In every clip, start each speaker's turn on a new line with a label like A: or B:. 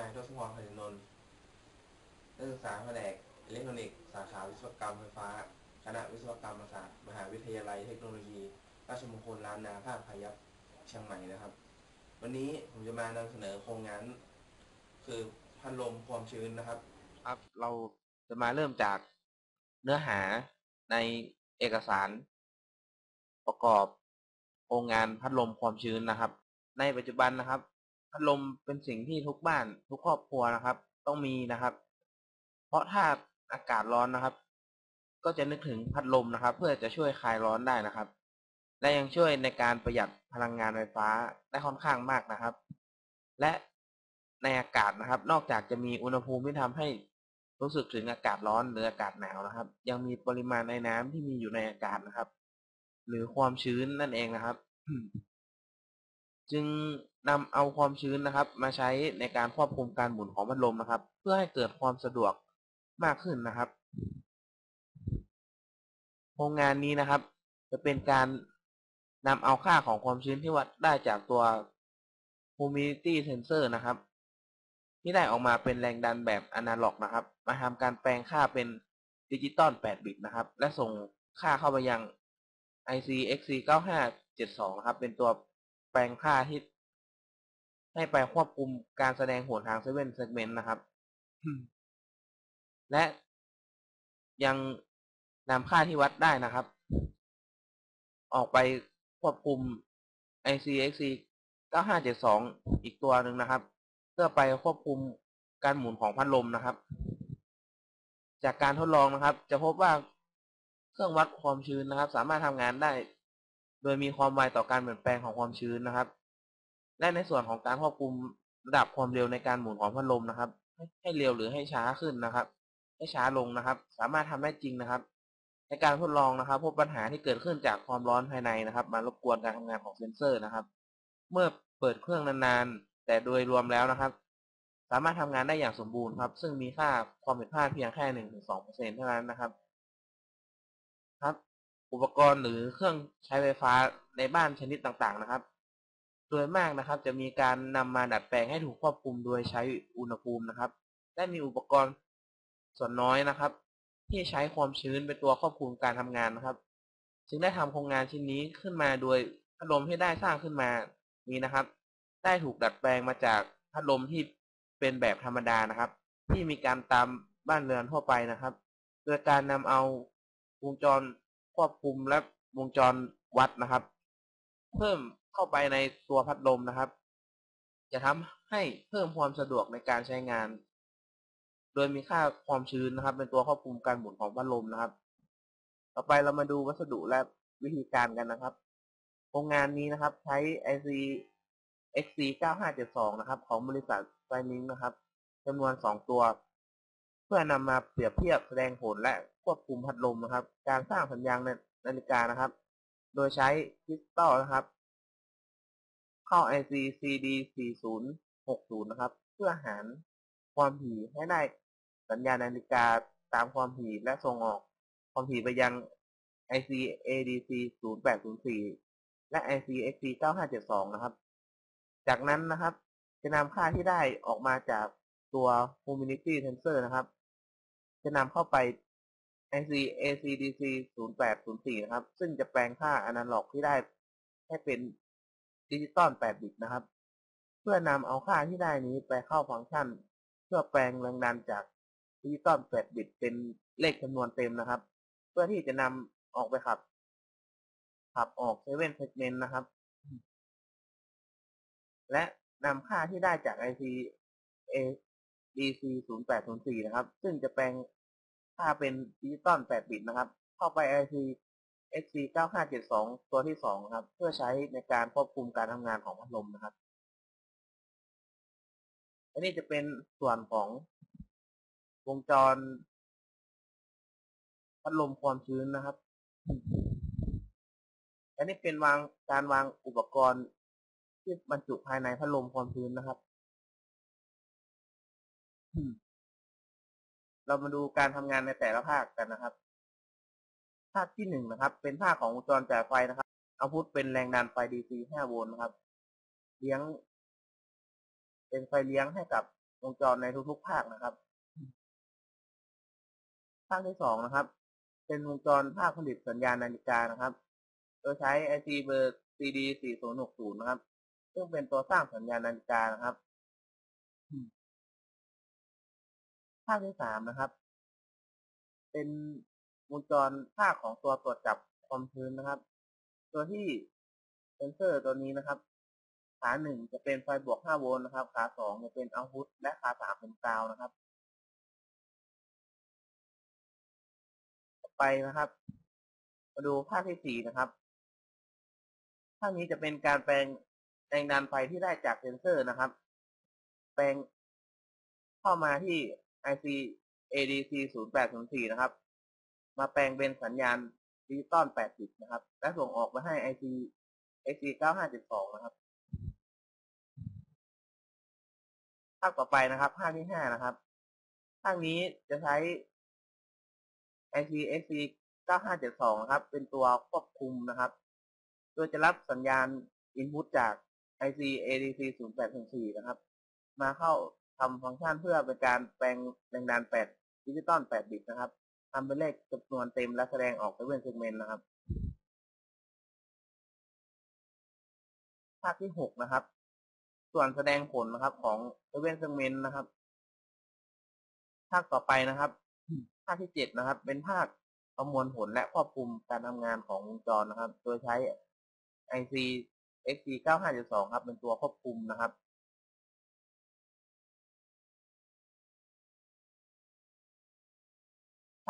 A: นายทศพรพันนนท์นักศึกษาแผนกอิเล็กทรอนิกส์สาขาวิศวกรรมไฟฟ้า คณะวิศวกรรมศาสตร์ มหาวิทยาลัยเทคโนโลยี ราชมงคลล้านนาภาคพายัพเชียงใหม่นะครับ วันนี้ผมจะมานำเสนอโครงงาน คือพัดลมความชื้นนะครับ
B: ครับ เราจะมาเริ่มจากเนื้อหาในเอกสาร ประกอบโครงงานพัดลมความชื้นนะครับ ในปัจจุบันนะครับ พัดลมเป็นสิ่งที่ทุกบ้านทุกครอบครัวนะครับ ต้องมีนะครับ เพราะถ้าอากาศร้อนนะครับ ก็จะนึกถึงพัดลมนะครับ เพื่อจะช่วยคลายร้อนได้นะครับ และยังช่วยในการประหยัดพลังงานไฟฟ้าได้ค่อนข้างมากนะครับ และในอากาศนะครับ นอกจากจะมีอุณหภูมิที่ทำให้รู้สึกถึงอากาศร้อนหรืออากาศหนาวนะครับ ยังมีปริมาณในน้ำที่มีอยู่ในอากาศนะครับ หรือความชื้นนั่นเองนะครับ จึง นำเอาความชื้นนะครับ มาใช้ในการควบคุมการหมุนของพัดลมนะครับ เพื่อให้เกิดความสะดวกมากขึ้นนะครับ โครงงานนี้นะครับ จะเป็นการนำเอาค่าของความชื้นที่วัดได้จากตัว humidity sensor นะครับ ที่ได้ออกมาเป็นแรงดันแบบอนาล็อกนะครับ มาทำการแปลงค่าเป็นดิจิตอล 8 บิตนะครับ และส่งค่าเข้าไปยัง IC XC 9572นะครับ เป็นตัวแปลงค่าที่ ให้ไปควบคุมการแสดงผลทางเซเว่นเซกเมนต์นะครับ และยังนำค่าที่วัดได้นะครับ ออกไปควบคุม ICXC 9572 อีกตัวหนึ่งนะครับ เพื่อไปควบคุมการหมุนของพัดลมนะครับ จากการทดลองนะครับ จะพบว่าเครื่องวัดความชื้นนะครับ สามารถทำงานได้ โดยมีความไวต่อการเปลี่ยนแปลงของความชื้นนะครับ และในส่วนของการควบคุมระดับความเร็วในการหมุนของพัดลมนะครับ ให้เร็วหรือให้ช้าขึ้นนะครับ ให้ช้าลงนะครับ สามารถทำได้จริงนะครับ ในการทดลองนะครับ พบปัญหาที่เกิดขึ้นจากความร้อนภายในนะครับ มารบกวนการทำงานของเซนเซอร์นะครับ เมื่อเปิดเครื่องนานๆ แต่โดยรวมแล้วนะครับ สามารถทำงานได้อย่างสมบูรณ์ครับ ซึ่งมีค่าความผิดพลาดเพียงแค่หนึ่งถึงสองเปอร์เซ็นเท่านั้นนะครับ ครับ อุปกรณ์หรือเครื่องใช้ไฟฟ้าในบ้านชนิดต่างๆนะครับ โดยมากนะครับ จะมีการนำมาดัดแปลงให้ถูกควบคุมโดยใช้อุณหภูมินะครับ และมีอุปกรณ์ส่วนน้อยนะครับ ที่ใช้ความชื้นเป็นตัวควบคุมการทำงานนะครับ จึงได้ทำโครงงานชิ้นนี้ขึ้นมาโดยพัดลมที่ได้สร้างขึ้นมานี้นะครับ ได้ถูกดัดแปลงมาจากพัดลมที่เป็นแบบธรรมดานะครับ ที่มีการตามบ้านเรือนทั่วไปนะครับ โดยการนำเอาวงจรควบคุมและวงจรวัดนะครับ เพิ่ม เข้าไปในตัวพัดลมนะครับ จะทำให้เพิ่มความสะดวกในการใช้งาน โดยมีค่าความชื้นนะครับ เป็นตัวควบคุมการหมุนของพัดลมนะครับ ต่อไปเรามาดูวัสดุและวิธีการกันนะครับ โครงงานนี้นะครับ ใช้ IC XC 9572 นะครับ ของบริษัทไซนิงนะครับจำนวน 2 ตัว เพื่อนำมาเปรียบเทียบแสดงผลและควบคุมพัดลมนะครับ การสร้างสัญญาณนาฬิกานะครับ โดยใช้คริสตัลนะครับ เข้า IC CD 4060 นะครับ เพื่อหารความถี่ให้ได้สัญญาณนาฬิกาตามความถี่และส่งออกความถี่ไปยัง IC ADC 0804 และ IC XC 9572 นะครับ จากนั้นนะครับ จะนำค่าที่ได้ออกมาจากตัว humidity sensor นะครับ จะนำเข้าไป IC ACDC 0804 นะครับ ซึ่งจะแปลงค่าอนาล็อกที่ได้ให้เป็น ดิจิตอล8บิตนะครับ เพื่อนำเอาค่าที่ได้นี้ไปเข้าฟังก์ชัน เพื่อแปลงแรงดันจากดิจิตอล8บิตเป็นเลขจำนวนเต็มนะครับ เพื่อที่จะนำออกไปขับ ขับออก7 segment นนะครับ และนำค่าที่ได้จาก IC ADC 0804นะครับ ซึ่งจะแปลงค่าเป็นดิจิตอล8บิตนะครับ เข้าไป IC XC 9572 ตัวที่ 2 ครับ เพื่อใช้ในการควบคุมการทำงานของพัดลมนะครับ อันนี้จะเป็นส่วนของวงจร พัดลมความชื้นนะครับ อันนี้เป็นวางการวางอุปกรณ์ที่บรรจุภายในพัดลมความชื้นนะครับ เรามาดูการทำงานในแต่ละภาคกันนะครับ ภาคที่หนึ่งนะครับ เป็นภาคของวงจรจ่ายไฟนะครับเอาพุทเป็นแรงดันไฟ DC 5โวลต์นะครับ เลี้ยง เป็นไฟเลี้ยงให้กับวงจรในทุกๆภาคนะครับ ภาคที่สองนะครับ เป็นวงจรภาคผลิตสัญญาณนาฬิกานะครับ โดยใช้ IC เบอร์ CD 4060นะครับ ซึ่งเป็นตัวสร้างสัญญาณนาฬิกานะครับ ภาคที่สามนะครับ เป็น วงจรภาคของตัวตรวจจับความชื้นนะครับ ตัวที่เซนเซอร์ตัวนี้นะครับ ขาหนึ่งจะเป็นไฟบวก 5 โวลต์นะครับ ขาสองจะเป็นเอาพุตและขาสามเป็นกราวนะครับ ต่อไปนะครับ มาดูภาคที่สี่นะครับภาคนี้จะเป็นการแปลงแรงดันไฟที่ได้จากเซนเซอร์นะครับ แปลงเข้ามาที่ IC ADC 0804 นะครับ มาแปลงเป็นสัญญาณดิจิตอล8บิตนะครับ และส่งออกมาให้ IC XC 9572 นะครับ ภาคต่อไปนะครับภาคที่ห้านะครับ ภาคนี้จะใช้ IC XC 9572 นะครับ เป็นตัวควบคุมนะครับ โดยจะรับสัญญาณ input จาก IC ADC 0804 นะครับ มาเข้าทำฟังก์ชันเพื่อเป็นการแปลงแรงดัน 8 ดิจิตอล 8 บิตนะครับ ทำเป็นเลขจำนวนเต็มและแสดงออกเป็นเซกเมนต์นะครับภาคที่หกนะครับ ส่วนแสดงผลนะครับ ของเซกเมนต์นะครับ ภาคต่อไปนะครับ ภาคที่เจ็ดนะครับ เป็นภาคประมวลผลและควบคุมการทำงานของวงจรนะครับ โดยใช้ IC XC 9572ครับ เป็นตัวควบคุมนะครับ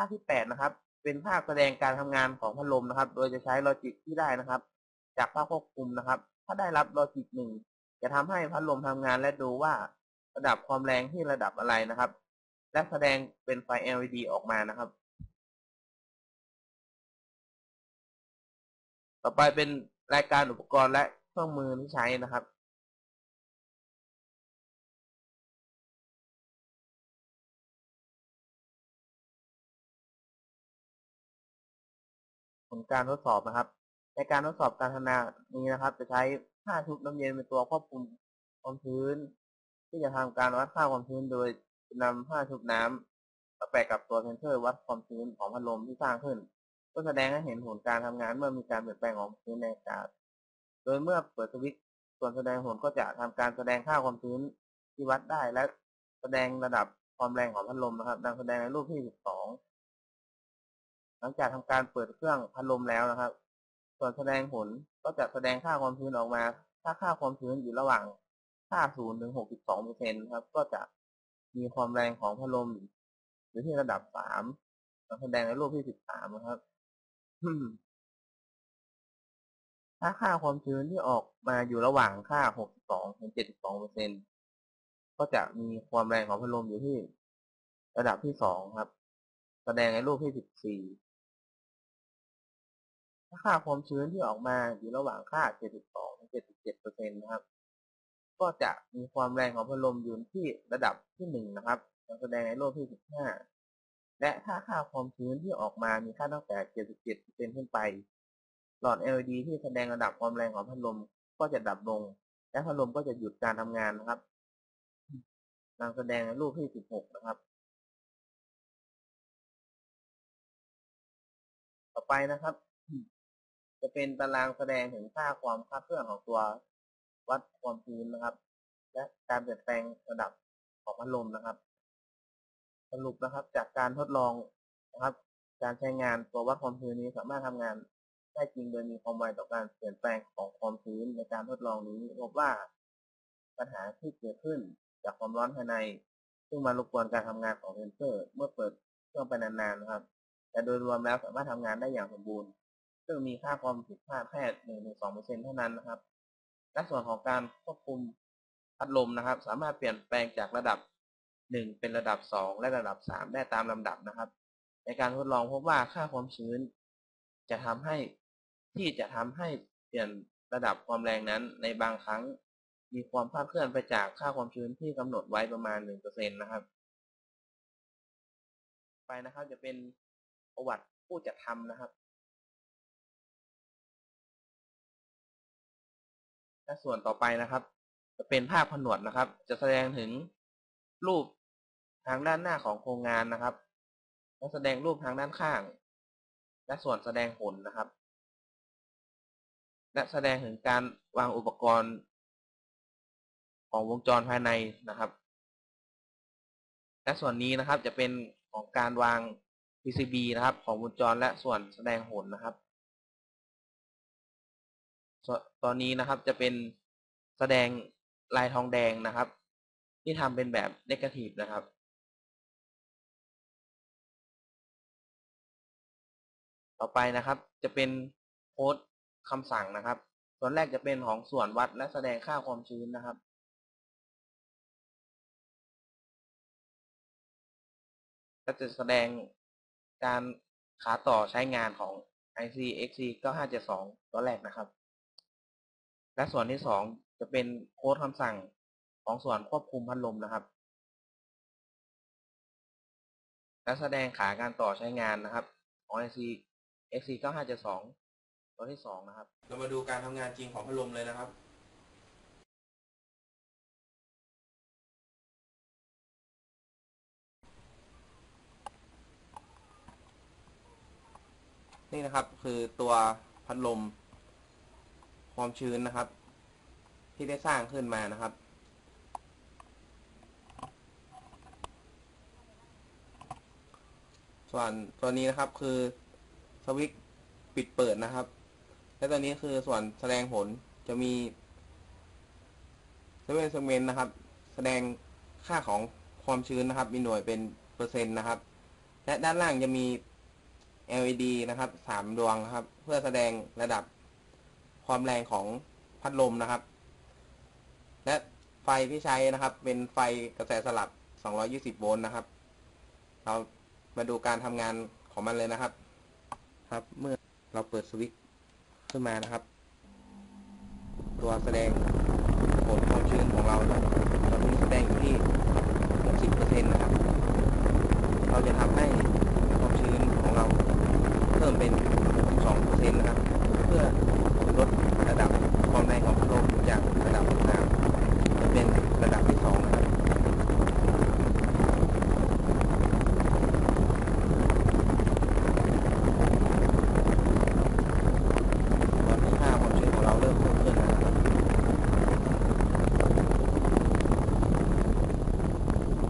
B: าคที่แปดนะครับ เป็นภาคแสดงการทำงานของพัดลมนะครับ โดยจะใช้ลอจิกที่ได้นะครับ จากภาคควบคุมนะครับ ถ้าได้รับลอจิกหนึ่งจะทำให้พัดลมทำงานและดูว่าระดับความแรงที่ระดับอะไรนะครับ และแสดงเป็นไฟ LED ออกมานะครับ ต่อไปเป็นรายการอุปกรณ์และเครื่องมือที่ใช้นะครับ ผลการทดสอบนะครับ ในการทดสอบการทำงานนี้นะครับ จะใช้ผ้าชุบน้ำเย็นเป็นตัวควบคุมความชื้น ที่จะทำการวัดค่าความชื้นโดยนำผ้าชุบน้ำมาแปะกับตัวเซนเซอร์วัดความชื้นของพัดลมที่สร้างขึ้นเพื่อแสดงให้เห็นผลการทำงานเมื่อมีการเปลี่ยนแปลงของชื้นในอากาศ โดยเมื่อเปิดสวิตช์ส่วนแสดงผลก็จะทำการแสดงค่าความชื้นที่วัดได้และแสดงระดับความแรงของพัดลมนะครับ ดังแสดงในรูปที่ 12 หลังจากทำการเปิดเครื่องพัดลมแล้วนะครับ ส่วนแสดงผลก็จะแสดงค่าความชื้นออกมา ถ้าค่าความชื้นอยู่ระหว่าง50ถึง62เปอร์เซ็นต์ครับ ก็จะมีความแรงของพัดลมอยู่ที่ระดับ3แสดงในรูปที่13นะครับถ้าค่าความชื้นที่ออกมาอยู่ระหว่างค่า 62ถึง72เปอร์เซ็นต์ก็จะมีความแรงของพัดลมอยู่ที่ระดับที่2ครับ แสดงในรูปที่ 14 ค่าความชื้นที่ออกมาอยู่ระหว่างค่า 72ถึง77เปอร์เซ็นต์นะครับ ก็จะมีความแรงของพัดลมอยู่ที่ระดับที่ 1 นะครับแสดงในรูปที่ 15 และถ้าค่าความชื้นที่ออกมามีค่าตั้งแต่ 77เปอร์เซ็นต์ขึ้นไป หลอด LED ที่แสดงระดับความแรงของพัดลมก็จะดับลง และพัดลมก็จะหยุดการทำงานนะครับดังแสดงในรูปที่ 16 นะครับต่อไปนะครับ จะเป็นตารางแสดงถึงค่าความคาดเคลื่อนของตัววัดความชื้นนะครับ และการเปลี่ยนแปลงระดับของพัดลมนะครับ สรุปนะครับจากการทดลองนะครับ การใช้งานตัววัดความชื้นนี้สามารถทำงานได้จริงโดยมีความไวต่อการเปลี่ยนแปลงของความชื้นในการทดลองนี้พบว่าปัญหาที่เกิดขึ้นจากความร้อนภายใน ซึ่งมารบกวนการทำงานของเซนเซอร์ เมื่อเปิดเครื่องไปนานๆนะครับ แต่โดยรวมแล้วสามารถทำงานได้อย่างสมบูรณ์ ซึ่งมีค่าความผิดพลาดแค่หนึ่งถึงสองเปอร์เซ็นเท่านั้นนะครับ และส่วนของการควบคุมพัดลมนะครับ สามารถเปลี่ยนแปลงจากระดับหนึ่งเป็นระดับสองและระดับสามได้ตามลำดับนะครับ ในการทดลองพบว่าค่าความชื้น จะทำให้ที่จะทำให้เปลี่ยนระดับความแรงนั้น ในบางครั้งมีความคลาดเคลื่อนไปจากค่าความชื้นที่กำหนดไว้ประมาณหนึ่งเปอร์เซ็นตนะครับไปนะครับจะเป็นประวัติผู้จัดทำนะครับ และส่วนต่อไปนะครับ จะเป็นภาพผนวดนะครับ จะแสดงถึงรูปทางด้านหน้าของโครงงานนะครับ และแสดงรูปทางด้านข้าง และส่วนแสดงผลนะครับ และแสดงถึงการวางอุปกรณ์ ของวงจรภายในนะครับ และส่วนนี้นะครับจะเป็นของการวาง PCB นะครับ ของวงจรและส่วนแสดงผลนะครับ ตอนนี้นะครับจะเป็นแสดงลายทองแดงนะครับ ที่ทำเป็นแบบเนกาทีฟนะครับต่อไปนะครับจะเป็นโค้ดคำสั่งนะครับ ส่วนแรกจะเป็นของส่วนวัดและแสดงค่าความชื้นนะครับ ก็จะแสดงการขาต่อใช้งานของ IC XC 9572 ตัวแรกนะครับ และส่วนที่สองจะเป็นโค้ดคำสั่งของส่วนควบคุมพัดลมนะครับ และแสดงขาการต่อใช้งานนะครับของ IC XC 9572 ตัวที่สองนะครับ
A: เรามาดูการทำงานจริงของพัดลมเลยนะครับนี่นะครับคือตัวพัดลม ความชื้นนะครับ ที่ได้สร้างขึ้นมานะครับ ส่วนตัวนี้นะครับคือสวิตช์ปิดเปิดนะครับ และตัวนี้คือส่วนแสดงผลจะมีเซเว่นเซเมนนะครับ แสดงค่าของความชื้นนะครับ มีหน่วยเป็นเปอร์เซ็นต์นะครับ และด้านล่างจะมี LED นะครับสามดวงนะครับ เพื่อแสดงระดับ ความแรงของพัดลมนะครับ และไฟที่ใช้นะครับ เป็นไฟกระแสสลับ 220 โวลต์นะครับ เรามาดูการทำงานของมันเลยนะครับ ครับเมื่อเราเปิดสวิตช์ขึ้นมานะครับ ตัวแสดงผลความชื้นของเราตอนนี้แสดงอยู่ที่ 60%นะครับ เราจะทำให้ความชื้นของเราเพิ่มเป็น 2%นะครับ เพื่อลดระดับความแรงของพัดลมจากระดับที่3จะเป็นระดับที่ 2 นะครับ ตอนนี้ค่าความชื้นของเราเริ่มเพิ่มขึ้นแล้วนะครับ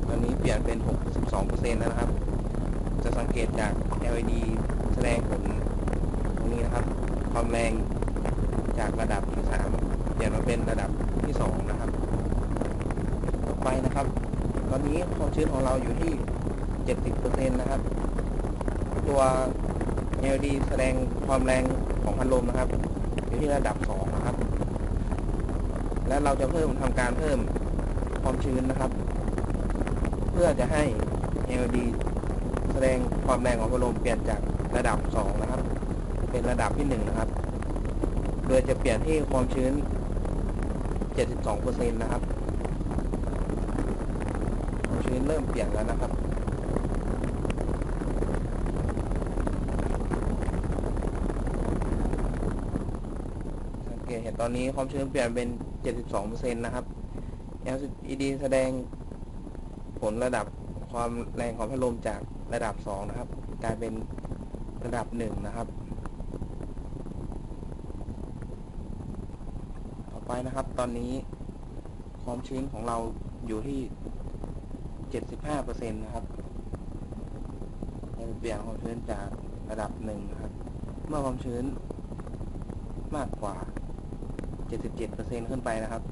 A: ตอนนี้เปลี่ยนเป็น 62%แล้วนะครับ จะสังเกตจาก LED แสดงผลตรงนี้นะครับ ความแรงจากระดับที่ 3 เปลี่ยนมาเป็นระดับที่ 2 นะครับ ต่อ ไปนะครับ ตอนนี้ความชื้นของเราอยู่ที่ 70%นะครับ ตัว LED แสดงความแรงของพัดลมนะครับ อยู่ที่ระดับ 2 นะครับ และเราจะเพิ่มทำการเพิ่มความชื้นนะครับ เพื่อจะให้ LED แสดงความแรงของพัดลมเปลี่ยนจากระดับ 2 นะครับ เป็นระดับที่ 1 นะครับ โดยจะเปลี่ยนที่ความชื้น 72%นะครับ พื้นเริ่มเปลี่ยนแล้วนะครับสังเกตเห็นตอนนี้ความชื้นเปลี่ยนเป็น 72%นะครับ LED แสดงผลระดับความแรงของพัดลมจากระดับ 2 นะครับ กลายเป็นระดับ 1 นะครับ ต่อไปนะครับ ตอนนี้ความชื้นของเราอยู่ที่ 75%นะครับเราจะเปลี่ยนความชื้นจากระดับ1นะครับ เมื่อความชื้นมากกว่า 77%ขึ้นไปนะครับ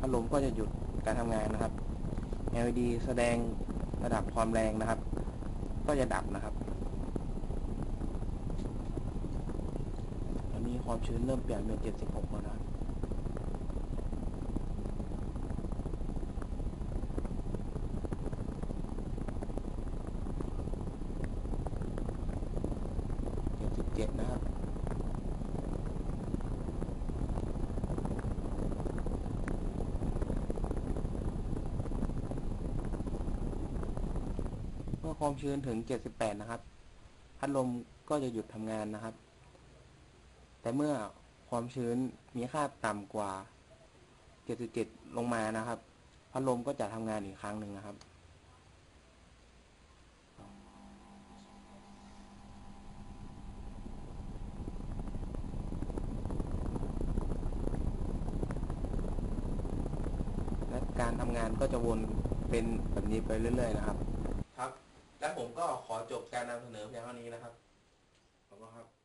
A: พัดลมก็จะหยุดการทำงานนะครับ LED แสดงระดับความแรงนะครับ ก็จะดับนะครับตอนนี้ความชื้นเริ่มเปลี่ยนเป็น 76แล้วนะครับ 77 นะครับ เมื่อ ความชื้นถึง 78 นะครับ พัดลมก็จะหยุดทำงานนะครับ แต่เมื่อความชื้นมีค่าต่ำกว่า 77 ลงมานะครับ พัดลมก็จะทำงานอีกครั้งหนึ่งนะครับและการทำงานก็จะวนเป็นแบบนี้ไปเรื่อย ๆ นะครับ และผมก็ขอจบการนำเสนอเพียงเท่านี้นะครับขอบคุณครับ